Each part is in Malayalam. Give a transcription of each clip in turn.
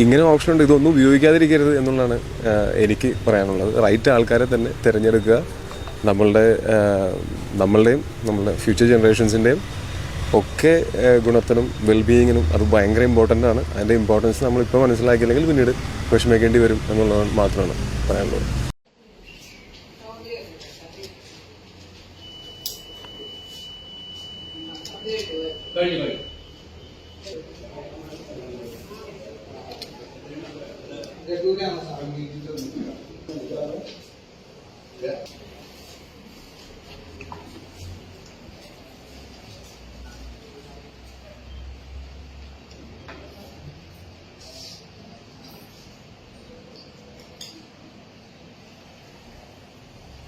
ഇങ്ങനെ ഓപ്ഷൻ ഉണ്ട്. ഇതൊന്നും ഉപയോഗിക്കാതിരിക്കരുത് എന്നുള്ളതാണ് എനിക്ക് പറയാനുള്ളത്. റൈറ്റ് ആൾക്കാരെ തന്നെ തിരഞ്ഞെടുക്കുക. നമ്മളുടെ നമ്മളുടെയും നമ്മളുടെ ഫ്യൂച്ചർ ജനറേഷൻസിന്റെയും ഒക്കെ ഗുണത്തിനും വെൽബീയിങ്ങിനും അത് ഭയങ്കര ഇമ്പോർട്ടന്റ് ആണ്. അതിന്റെ ഇമ്പോർട്ടൻസ് നമ്മളിപ്പോൾ മനസ്സിലാക്കിയില്ലെങ്കിൽ പിന്നീട് വിഷമിക്കേണ്ടി വരും എന്നുള്ളത് മാത്രമാണ് പറയാനുള്ളത്. കഴിഞ്ഞു കഴിഞ്ഞു.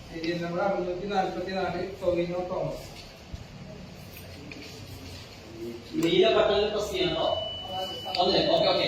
സീരിയൽ നമ്പർ അറുന്നൂറ്റി നാൽപ്പത്തി നാല് ടൊവിനോ തോമസ് നീല ബട്ടണിൽ പ്രസ് ചെയ്യണോ ഒന്ന് ഓക്കെ ഓക്കെ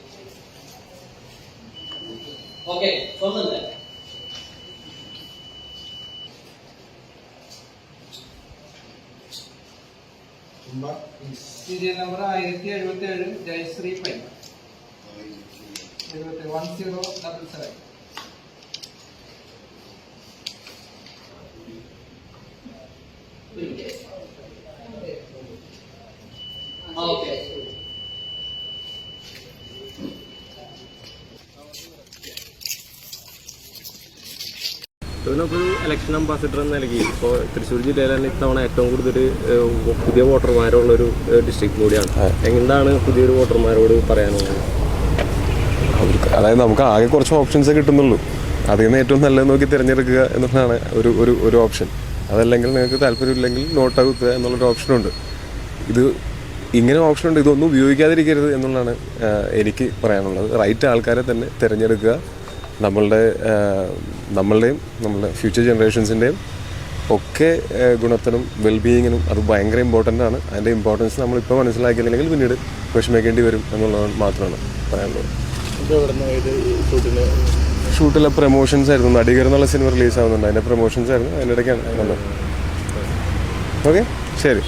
ഓക്കെ ഒന്നുമില്ല. സീരിയൽ നമ്പർ ആയിരത്തി എഴുപത്തി ഏഴ് ജയശ്രീ പൈ. എഴുപത്തി one zero double seven okay. ഒരു ഇലക്ഷൻ അംബാസിഡർ എന്ന നിലയ്ക്ക്. ഇപ്പോൾ തൃശ്ശൂർ ജില്ലയിൽ തന്നെ ഇത്തവണ ഏറ്റവും കൂടുതൽ പുതിയ പുതിയ വോട്ടർമാരുള്ളൊരു ഡിസ്ട്രിക്ട് കൂടിയാണ്. എന്താണ് പുതിയൊരു വോട്ടർമാരോട് പറയാനുള്ളത്? അതായത് നമുക്ക് ആകെ കുറച്ച് ഓപ്ഷൻസ് കിട്ടുന്നുള്ളൂ. അതിൽ നിന്ന് ഏറ്റവും നല്ലത് നോക്കി തിരഞ്ഞെടുക്കുക എന്നുള്ളതാണ് ഒരു ഒരു ഒരു ഓപ്ഷൻ അതല്ലെങ്കിൽ നിങ്ങൾക്ക് താല്പര്യമില്ലെങ്കിൽ നോട്ട് ആക്കുക എന്നുള്ളൊരു ഓപ്ഷനുണ്ട് ഇത് ഇങ്ങനെ ഓപ്ഷൻ ഉണ്ട് ഇതൊന്നും ഉപയോഗിക്കാതിരിക്കരുത് എന്നുള്ളതാണ് എനിക്ക് പറയാനുള്ളത്. റൈറ്റ് ആൾക്കാരെ തന്നെ തിരഞ്ഞെടുക്കുക. നമ്മളുടെ നമ്മളുടെയും നമ്മളുടെ ഫ്യൂച്ചർ ജനറേഷൻസിന്റെയും ഒക്കെ ഗുണത്തിനും വെൽബീയിങ്ങിനും അത് ഭയങ്കര ഇമ്പോർട്ടന്റ് ആണ്. അതിന്റെ ഇമ്പോർട്ടൻസ് നമ്മളിപ്പോൾ മനസ്സിലാക്കിയില്ലെങ്കിൽ പിന്നീട് വിഷമിക്കേണ്ടി വരും എന്നുള്ളത് മാത്രമാണ് പറയാനുള്ളത്. ഷൂട്ടിലെ? പ്രൊമോഷൻസ് ആയിരുന്നു. നടികർ എന്നുള്ള സിനിമ റിലീസ് ആവുന്നുണ്ട്. അതിന്റെ പ്രൊമോഷൻസ് ആയിരുന്നു. അതിന്റെ ഇടയ്ക്കാണ്. വന്നത്. ഓക്കെ? ശരി.